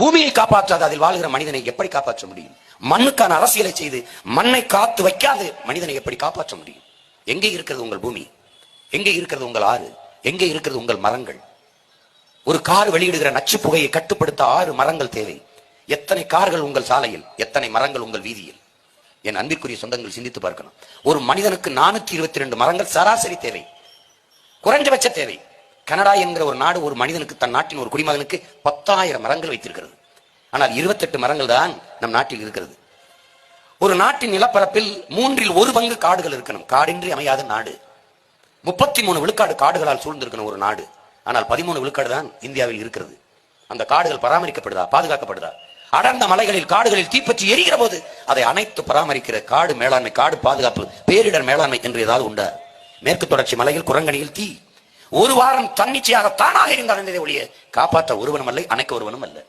பூமியை காப்பாற்றாத அதில் வாழ்கிற மனிதனை எப்படி காப்பாற்ற முடியும்? மண்ணுக்கான அரசியலை செய்து மண்ணை காத்து வைக்காது மனிதனை எப்படி காப்பாற்ற முடியும்? எங்கே இருக்கிறது உங்கள் பூமி? எங்கே இருக்கிறது உங்கள் ஆறு? எங்கே இருக்கிறது உங்கள் மரங்கள்? ஒரு கார் வெளியிடுகிற நச்சு புகையை கட்டுப்படுத்த ஆறு மரங்கள் தேவை. எத்தனை கார்கள் உங்கள் சாலையில்? எத்தனை மரங்கள் உங்கள் வீதியில்? என் அன்பிற்குரிய சொந்தங்கள் சிந்தித்து பார்க்கணும். ஒரு மனிதனுக்கு நானூத்தி இருபத்தி ரெண்டு மரங்கள் சராசரி தேவை. குறைஞ்சபட்ச தேவை. கனடா என்கிற ஒரு நாடு ஒரு மனிதனுக்கு தன் நாட்டின் ஒரு குடிமகனுக்கு பத்தாயிரம் மரங்கள் வைத்திருக்கிறது. ஆனால் இருபத்தெட்டு மரங்கள் தான் நம் நாட்டில் இருக்கிறது. ஒரு நாட்டின் நிலப்பரப்பில் மூன்றில் ஒரு பங்கு காடுகள் இருக்கணும். காடின்றி அமையாத நாடு. முப்பத்தி மூணு விழுக்காடு காடுகளால் சூழ்ந்திருக்கணும் ஒரு நாடு. ஆனால் பதிமூணு விழுக்காடு தான் இந்தியாவில் இருக்கிறது. அந்த காடுகள் பராமரிக்கப்படுதா? பாதுகாக்கப்படுதா? அடர்ந்த மலைகளில் காடுகளில் தீப்பற்றி எரிகிற போது அதை அனைத்து பராமரிக்கிற காடு மேலாண்மை காடு பாதுகாப்பு பேரிடர் மேலாண்மை என்று ஏதாவது உண்டா? மேற்கு தொடர்ச்சி மலையில் குரங்கணியில் தீ. ஒரு வாரம் தன்னிச்சையாக தானாக இருந்தால் என்பதை ஒழிய காப்பாற்ற ஒருவனும் அல்ல அணைக்க ஒருவனும் அல்ல.